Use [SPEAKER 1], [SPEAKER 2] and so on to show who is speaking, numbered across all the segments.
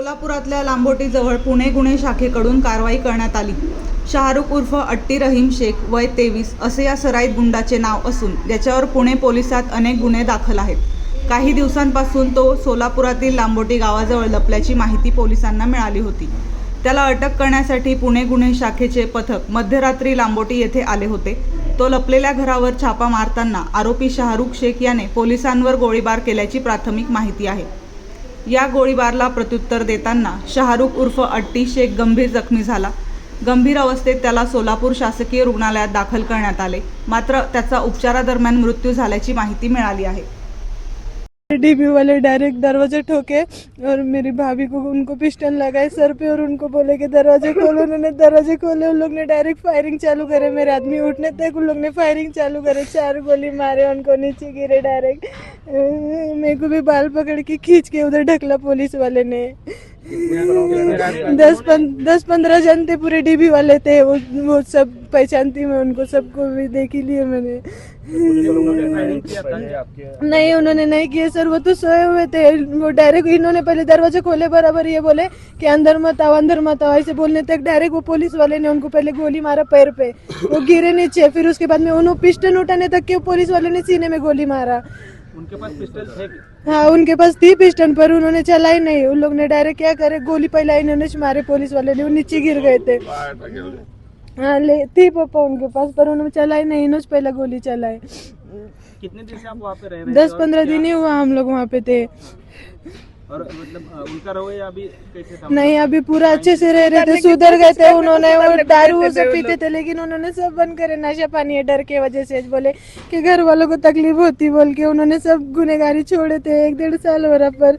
[SPEAKER 1] सोलापुरातल्या लांबोटीजवळ पुणे गुन्हे शाखेकडून कारवाई करण्यात आली. शाहरुख उर्फ अट्टी रहीम शेख वय तेवीस असे या सराईत गुंडाचे नाव असून याच्यावर पुणे पोलिसात अनेक गुन्हे दाखल आहेत. काही दिवसांपासून तो सोलापुरातील लांबोटी गावाजवळ लपल्याची माहिती पोलिसांना मिळाली होती. त्याला अटक करण्यासाठी पुणे गुन्हे शाखेचे पथक मध्यरात्री लांबोटी येथे आले होते. तो लपलेल्या घरावर छापा मारताना आरोपी शाहरुख शेख याने पोलिसांवर गोळीबार केल्याची प्राथमिक माहिती आहे. या गोळीबारला प्रत्युत्तर देताना शाहरुख उर्फ अट्टी शेख गंभीर जखमी झाला. गंभीर अवस्थेत त्याला सोलापूर शासकीय रुग्णालयात दाखल करण्यात आले. मात्र त्याचा उपचारादरम्यान मृत्यू झाल्याची माहिती मिळाली आहे.
[SPEAKER 2] डीबी वाले डायरेक्ट दरवाजे ठोके और मेरी भाभी को उनको पिस्टन लगाए सर पे और उनको बोले कि दरवाजे खोलो उन्होंने दरवाजे खोले उन लोग ने डायरेक्ट फायरिंग चालू करे मेरे आदमी उठने तक उन लोग ने फायरिंग चालू करे चार गोली मारे उनको नीचे गिरे डायरेक्ट। मेरे को भी बाल पकड़ के खींच के उधर ढकला पुलिस वाले ने। दस पन, दस पंद्रह जन थे पूरे डीबी वाले थे वो वो सब पहचानती मैं उनको सबको भी देख लिया मैंने। नहीं उन्होंने नहीं किए सर वो तो सोए हुए थे। वो डायरेक्ट इन्होंने पहले दरवाजे खोले बराबर ये बोले कि अंदर मत आओ अंदर मत आओ। ऐसे बोलने तक डायरेक्ट वो पुलिस वाले ने उनको पहले गोली मारा पैर पे। वो गिरे नीचे फिर उसके बाद में उन्होंने पिस्टन उठाने तक के पुलिस वाले ने सीने में गोली मारा।
[SPEAKER 3] उनके पास पिस्टल थे
[SPEAKER 2] हाँ उनके पास थी पिस्टन पर उन्होंने चलाई नहीं। उन लोग ने डायरेक्ट क्या करे गोली पहला इन्होंने मारे पुलिस वाले ने वो नीचे गिर गए थे। हाँ ले थी पापा उनके पास पर उन्होंने चलाई नहीं इन्होंने पहला गोली चलाई।
[SPEAKER 3] कितने दिन से आप वहाँ पे रह रहे
[SPEAKER 2] दस पंद्रह दिन ही हुआ हम लोग वहाँ पे थे।
[SPEAKER 3] और मतलब उनका रवैया अभी कैसे था?
[SPEAKER 2] नहीं अभी पूरा अच्छे से रह रहे थे सुधर गए थे उन्होंने वो दारू वो सब पीते थे लेकिन उन्होंने सब बंद करे नशा पानी है डर के वजह से बोले कि घर वालों को तकलीफ़ होती बोल के उन्होंने सब गुनेगारी छोड़े थे एक डेढ़ साल हो रहा पर।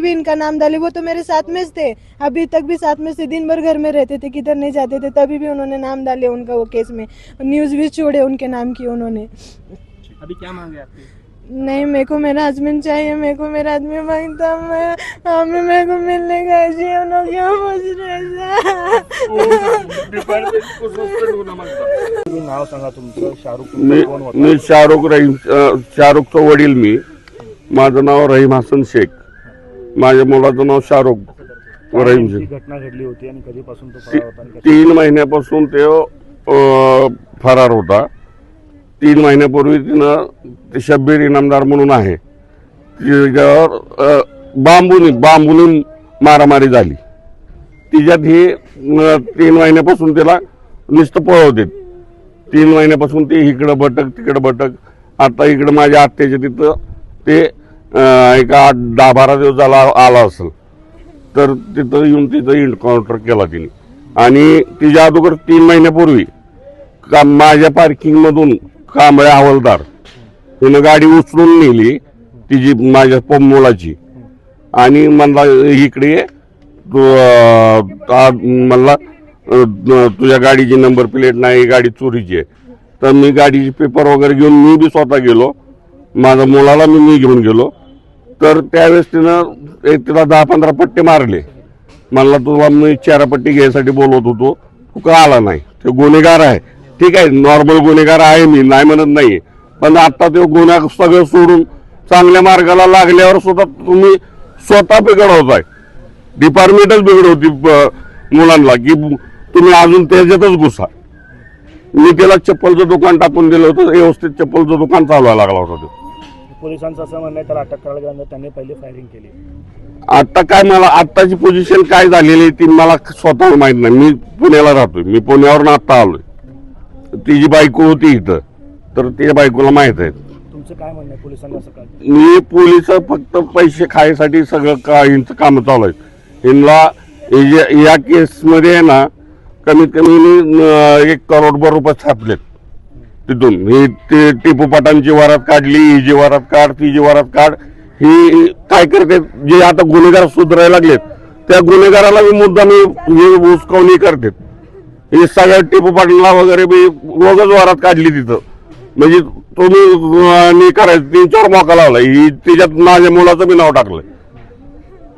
[SPEAKER 2] भी इनका नाम डाले वो तो मेरे साथ में थे। अभी तक भी साथ में से दिन भर घर में रहते थे किधर नहीं जाते थे तभी भी उन्होंने नाम डाले उनका वो केस में। न्यूज़ भी छोड़े उनके नाम की उन्होंने।
[SPEAKER 3] अभी क्या मांगे आपकी?
[SPEAKER 2] नहीं मेरे को मेरा हस्बैंड चाहिए मेरे को मेरा आदमी माँगता मैं। हमें मेरे को मिलने का चाहिए उन लोग क्यों पूछ रहे
[SPEAKER 4] नाव सांगा तुमचं शाहरुख
[SPEAKER 5] मी मी शाहरुख रहीम शाहरुखचा वडील मी माझं नाव रहीम हसन शेख। माझ्या मुलाचं नाव शाहरुख शेख
[SPEAKER 4] घटना घडली होती आणि कधीपासून तो फरार होता आणि कशा-
[SPEAKER 5] तीन महिन्यापासून ते अ, फरार होता. तीन महिन्यापूर्वी तिनं ते शब्बीर इनामदार म्हणून आहे. तिच्यावर अ, बांबूनी बांबूनी मारामारी झाली. तिच्यात ही तीन महिन्यापासून तिला नुसतं पळवते तीन महिन्यापासून ते इकडं भटक तिकडं भटक. आता इकडं माझ्या आत्याच्या तिथं ते एक आठ दहा बारा दिवस झाला आला असेल. तर तिथं येऊन तिथं इन्काउंटर केला तिने. आणि तिच्या अगोदर तीन महिन्यापूर्वी का माझ्या पार्किंगमधून कांबळे हवालदार तिनं गाडी उचलून नेली तिची माझ्या प- मुलाची. आणि म्हणला इकडे तू म्हणला तुझ्या गाडीची नंबर प्लेट नाही गाडी चोरीची आहे. तर मी गाडीचे पेपर वगैरे घेऊन मी बी स्वतः गेलो. माझ्या मुलाला मी मी घेऊन गेलो. तर त्यावेळेस तिनं एक तिला दहा पंधरा पट्टे मारले. म्हणला तुला मी चारापट्टी घ्यायसाठी बोलवत होतो. तू का आला नाही? ते गुन्हेगार आहे. ठीक आहे नॉर्मल गुन्हेगार आहे मी नाही म्हणत नाही पण आता ते गुन्हा सगळं सोडून चांगल्या मार्गाला लागल्यावर सुद्धा तुम्ही स्वतः बिघडवताय डिपार्टमेंटच बिघडवती मुलांना की तुम्ही अजून त्याच्यातच घुसा. मी त्याला चप्पलचं दुकान टाकून दिलं होतं. व्यवस्थित चप्पलचं दुकान चालवायला लागला होता तो.
[SPEAKER 4] पोलिसांचं असं म्हणणं आहे त्याला अटक करायला गेल्यानंतर त्यांनी पहिले फायरिंग केली.
[SPEAKER 5] आता काय मला आत्ताची पोझिशन काय झालेली आहे ती मला स्वतः माहीत नाही. मी पुण्याला राहतोय. मी पुण्यावरून आत्ता आलोय. तिची बायको होती इथं. तर तिच्या बायकोला माहीत आहे.
[SPEAKER 4] तुमचं काय म्हणणं आहे पोलिसांनी असं काय
[SPEAKER 5] मी पोलीस फक्त पैसे खायसाठी सगळं का यांचं काम चालू आहे यांना या केसमध्ये आहे ना कमीत कमी मी, अं, एक करोडभर रुपये छापलेत. तिथून. ही ते टिपू पटांची वरात काढली ही जी वरात काढ ती जी वरात काढ ही काय करते जे आता गुन्हेगार सुधारायला लागलेत त्या गुन्हेगाराला बी मुद्दा मी हे उचकवणी करतात हे सगळ्या टिपू पाटला वगैरे बी रोगच वरात काढली तिथं. म्हणजे तुम्ही करायचं तीन चार मोका लावला ही त्याच्यात माझ्या मुलाचं बी नाव टाकलंय.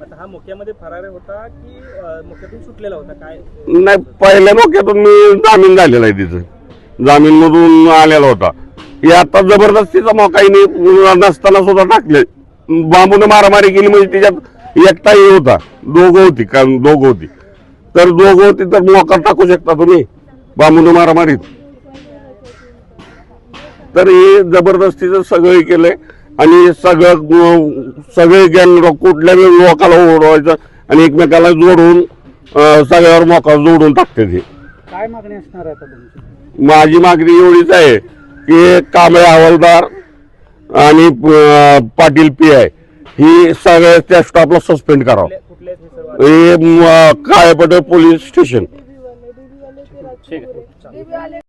[SPEAKER 3] आता हा मोक्यामध्ये फरार होता की मोक्यातून सुटलेला होता? काय?
[SPEAKER 5] नाही पहिल्या मोक्यातून मी जामीन झालेला आहे तिथं. जामीन मधून आलेला होता. हे आता जबरदस्तीचा मोका नसताना सुद्धा टाकले. बांबूने मारामारी केली म्हणजे त्याच्यात एकटाही होता. दोघं होती का दोघं होती. तर दोघं होती तर मोका टाकू शकता तुम्ही बांबूने मारामारीत. तर हे जबरदस्तीचं सगळं केलंय आणि सगळं सगळे गॅंग कुठल्या लोकाला ओढवायचं आणि एकमेकाला जोडून सगळ्यावर मोका जोडून टाकते ते
[SPEAKER 3] काय मागणी असणार आहे आता तुमची?
[SPEAKER 5] माझी मागणी एवढीच आहे की कांबळे हवालदार आणि पाटील पी आय ही सगळ्या त्या स्टॉपला सस्पेंड करावं.
[SPEAKER 3] हे
[SPEAKER 5] काळेपट पोलीस स्टेशन